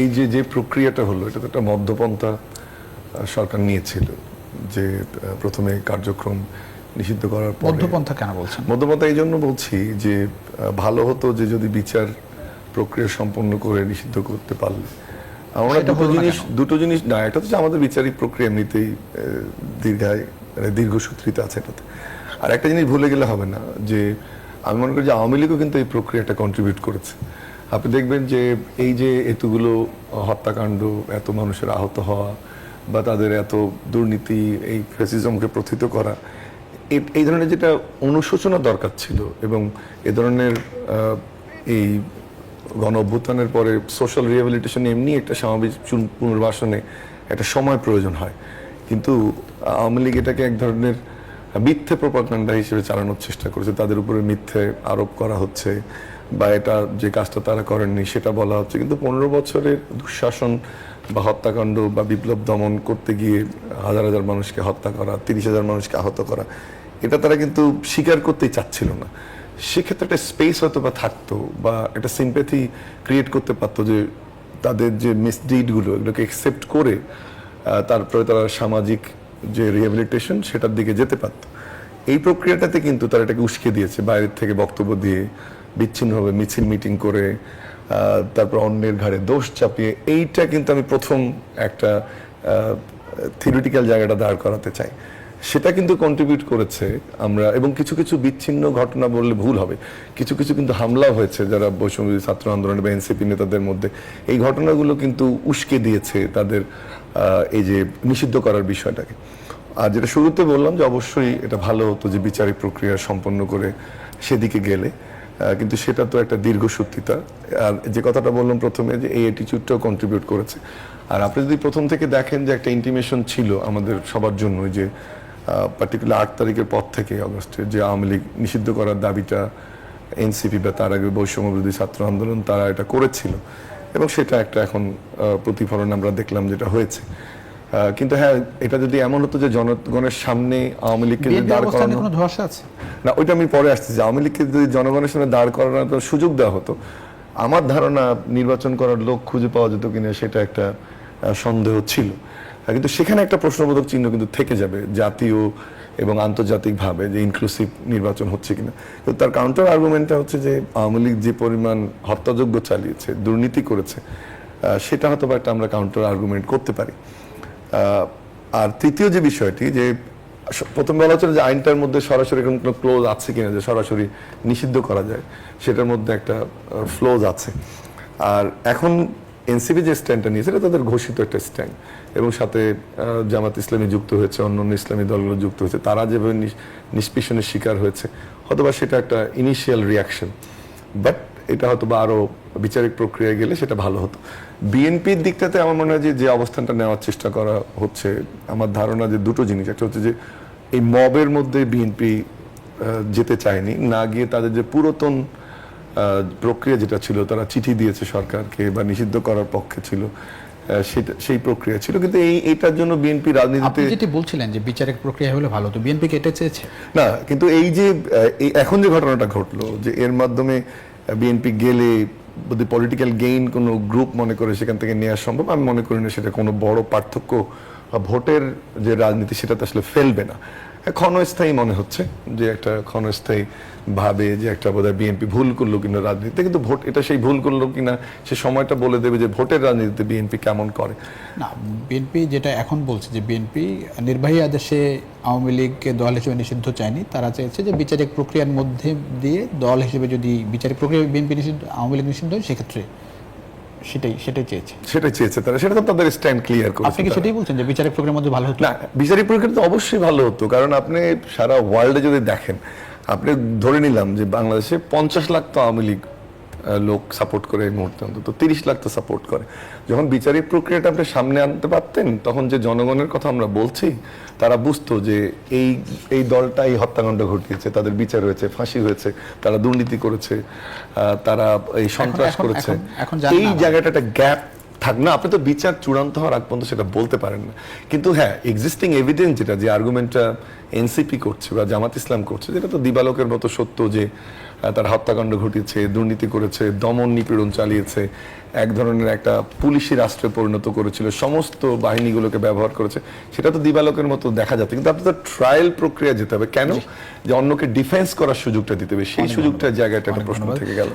এই যে যে প্রক্রিয়াটা হলো এটা তো একটা মধ্যপন্থা সরকার নিয়েছিল যে প্রথমে কার্যক্রম নিষিদ্ধ করার পরে মধ্যপন্থা কেন বলছেন? মধ্যপন্থা এই জন্য বলছি যে ভালো হতো যে যদি বিচার প্রক্রিয়া সম্পন্ন করে নিষিদ্ধ করতে পারলে। আমরা দুটো জিনিস দুটো জিনিস না এটা হচ্ছে আমাদের বিচারিক প্রক্রিয়া এমনিতেই দীর্ঘায় মানে দীর্ঘসূত্রিতা আছে এটাতে। আর একটা জিনিস ভুলে গেলে হবে না যে আমি মনে করি যে আওয়ামী লীগও কিন্তু এই প্রক্রিয়াটা কন্ট্রিবিউট করেছে। আপনি দেখবেন যে এই যে এতগুলো হত্যাকাণ্ড, এত মানুষের আহত হওয়া বা তাদের এত দুর্নীতি, এই ফ্যাসিজমকে প্রথিত করা, এই- ধরনের যেটা অনুশোচনা দরকার ছিল এবং এ ধরনের এই গণ অভ্যুত্থানের পরে সোশ্যাল রিহ্যাবিলিটেশন এমনি একটা সামাজিক পুনর্বাসনে একটা সময় প্রয়োজন হয়। কিন্তু আওয়ামী লীগ এটাকে এক ধরনের মিথ্যে প্রপাগান্ডা হিসেবে চালানোর চেষ্টা করেছে। তাদের উপরে মিথ্যে আরোপ করা হচ্ছে। বা এটা যে কাজটা তারা করেননি, সেটা বলা হচ্ছে। কিন্তু পনেরো বছরের দুঃশাসন বা হত্যাকাণ্ড বা বিপ্লব দমন করতে গিয়ে হাজার হাজার মানুষকে হত্যা করা, তিরিশ হাজার মানুষকে আহত করা, এটা তারা কিন্তু স্বীকার করতেই চাচ্ছিল না। সেক্ষেত্রে একটা স্পেস হয়তো বা থাকতো বা একটা সিম্প্যাথি ক্রিয়েট করতে পারতো যে তাদের যে মিসডিডগুলো এগুলোকে একসেপ্ট করে তারপরে তারা সামাজিক যে রিহ্যাবিলিটেশন সেটার দিকে যেতে পারত। এই প্রক্রিয়াটাতে কিন্তু তারা এটাকে উস্কে দিয়েছে, বাইরের থেকে বক্তব্য দিয়ে। বিচ্ছিন্নভাবে মিছিল মিটিং করে তারপর অন্যের ঘাড়ে দোষ চাপিয়ে, এইটা কিন্তু আমি প্রথম একটা থিওরিটিক্যাল জায়গাটা দাঁড় করাতে চাই। সেটা কিন্তু কন্ট্রিবিউট করেছে আমরা, এবং কিছু কিছু বিচ্ছিন্ন ঘটনা বললে ভুল হবে। কিছু কিছু কিন্তু হামলা হয়েছে যারা বৈষম্য ছাত্র আন্দোলন বা এনসিপি নেতাদের মধ্যে। এই ঘটনাগুলো কিন্তু উস্কে দিয়েছে তাদের এই যে নিষিদ্ধ করার বিষয়টাকে। আর যেটা শুরুতে বললাম যে অবশ্যই এটা ভালো হতো যে বিচারিক প্রক্রিয়া সম্পন্ন করে সেদিকে গেলে। কিন্তু সেটা তো একটা দীর্ঘসূত্রিতা আর যে কথাটা বললাম প্রথমে যে এই অ্যাটিচিউডটাও কন্ট্রিবিউট করেছে। আর আপনি যদি প্রথম থেকে দেখেন যে একটা ইন্টিমেশন ছিল আমাদের সবার জন্য যে পার্টিকুলার আট তারিখের পর থেকে অগস্টে যে আওয়ামী লীগ নিষিদ্ধ করার দাবিটা এনসিপি বা তার আগে বৈষম্য বিরোধী ছাত্র আন্দোলন তারা এটা করেছিল। এবং সেটা একটা এখন প্রতিফলন আমরা দেখলাম যেটা হয়েছে। কিন্তু হ্যাঁ এটা যদি এমন হতো যে জনগণের সামনে আওয়ামী লীগকে যদি দাঁড় করানো কোনো ধোয়াশা আছে? না ওইটা আমি পরে আসছি যে আওয়ামী লীগকে যদি জনগণের সামনে দাঁড় করানোর সুযোগ দেওয়া হতো। আমার ধারণা নির্বাচন করার লোক খুঁজে পাওয়া যেত কিনা সেটা একটা সন্দেহ ছিল। কিন্তু সেখানে একটা প্রশ্নবোধক চিহ্ন কিন্তু থেকে যাবে জাতীয় এবং আন্তর্জাতিকভাবে যে ইনক্লুসিভ নির্বাচন হচ্ছে কিনা। তো তার কাউন্টার আর্গুমেন্টটা হচ্ছে যে আওয়ামী লীগ যে পরিমাণ হত্যাযজ্ঞ চালিয়েছে দুর্নীতি করেছে আহ, সেটা হয়তো বা একটা আমরা কাউন্টার আর্গুমেন্ট করতে পারি। আর তৃতীয় যে বিষয়টি, যে প্রথম বলা হচ্ছে যে আইনটার মধ্যে সরাসরি কোনো ক্লোজ আছে কিনা যে সরাসরি নিষিদ্ধ করা যায়, সেটার মধ্যে একটা ফ্লোজ আছে। আর এখন এনসিপি যে স্ট্যান্ডটা নিয়েছে, এটা তাদের ঘোষিত একটা স্ট্যান্ড এবং সাথে জামাত ইসলামী যুক্ত হয়েছে, অন্যান্য ইসলামী দলগুলো যুক্ত হয়েছে, তারা যেভাবে নিষ্পেষণের শিকার হয়েছে হয়তোবা সেটা একটা ইনিশিয়াল রিয়াকশন বাট এটা হয়তো বা আরও বিচারিক প্রক্রিয়ায় গেলে সেটা ভালো হতো। বিএনপির দিকটাতে আমার মনে হয় যে যে অবস্থানটা নেওয়ার চেষ্টা করা হচ্ছে আমার ধারণা যে দুটো জিনিস। একটা হচ্ছে যে এই মবের মধ্যে বিএনপি যেতে চায়নি না গিয়ে তাদের যে পুরাতন প্রক্রিয়া যেটা ছিল তারা চিঠি দিয়েছে সরকারকে বা নিষিদ্ধ করার পক্ষে ছিল সেটা সেই প্রক্রিয়া ছিল। কিন্তু এই এটার জন্য বিএনপি রাজনীতিতে যেটি বলছিলেন যে বিচারিক প্রক্রিয়া হলে ভালো হতো বিএনপি কেটে চেয়েছে। না কিন্তু এই যে এখন যে ঘটনাটা ঘটলো যে এর মাধ্যমে বিএনপি গেলে যদি পলিটিক্যাল গেইন কোনো গ্রুপ মনে করে সেখান থেকে নেওয়া সম্ভব, আমি মনে করি না সেটা কোনো বড় পার্থক্য ভোটের যে রাজনীতি সেটা তো আসলে ফেলবে না। ক্ষণস্থায়ী মনে হচ্ছে। যে একটা ক্ষণস্থায়ী ভাবে যে একটা বোধহয় বিএনপি ভুল করল কিনা রাজনীতিতে, কিন্তু ভোট, এটা সেই ভুল করল কিনা, সে সময়টা বলে দেবে যে ভোটের রাজনীতিতে বিএনপি কেমন করে। না, বিএনপি যেটা এখন বলছে যে বিএনপি নির্বাহী আদেশে আওয়ামী লীগকে দল হিসেবে নিষিদ্ধ চায়নি। তারা চেয়েছে যে বিচারিক প্রক্রিয়ার মধ্যে দিয়ে দল হিসেবে যদি বিচারিক প্রক্রিয়া বিএনপি নিষিদ্ধ, আওয়ামী লীগ নিষিদ্ধ হয়, সেক্ষেত্রে সেটাই সেটাই চেয়েছে। সেটাই চেয়েছে তারা। সেটা তো তাদের স্ট্যান্ড ক্লিয়ার করে আপনি কি সেটাই বলছেন যে বিচারিক প্রক্রিয়ার মধ্যে ভালো হতো? না বিচারিক প্রক্রিয়া তো অবশ্যই ভালো হতো কারণ আপনি সারা ওয়ার্ল্ডে যদি দেখেন আপনি ধরে নিলাম যে বাংলাদেশে পঞ্চাশ লাখ তো আওয়ামী লীগ লোক সাপোর্ট করে এই মুহূর্তে অন্তত। তিরিশ লাখ তো সাপোর্ট করে। যখন বিচারিক প্রক্রিয়াটা আপনি সামনে আনতে পারতেন তখন যে জনগণের কথা আমরা বলছি তারা বুঝতো যে এই এই দলটা এই হত্যাকাণ্ড ঘটিয়েছে তাদের বিচার হয়েছে ফাঁসি হয়েছে তারা দুর্নীতি করেছে আহ, তারা এই সন্ত্রাস করেছে। এই জায়গাটা একটা গ্যাপ থাক না আপনি তো বিচার চূড়ান্ত হওয়ার আগ পর্যন্ত সেটা বলতে পারেন না। কিন্তু হ্যাঁ এক্সিস্টিং এভিডেন্স যেটা যে আর্গুমেন্টটা এনসিপি করছে বা জামাত ইসলাম করছে যেটা তো দিবালোকের মতো সত্য যে তার হত্যাকাণ্ড ঘটিয়েছে দুর্নীতি করেছে দমন নিপীড়ন চালিয়েছে এক ধরনের একটা পুলিশি রাষ্ট্রে পরিণত করেছিল সমস্ত বাহিনীগুলোকে ব্যবহার করেছে সেটা তো দিবালোকের মতো দেখা যাচ্ছে। কিন্তু আপনার তো ট্রায়াল প্রক্রিয়া যেতে হবে। কেন? যে অন্যকে ডিফেন্স করার সুযোগটা দিতে হবে। সেই সুযোগটার জায়গাটা একটা প্রশ্ন থেকে গেল।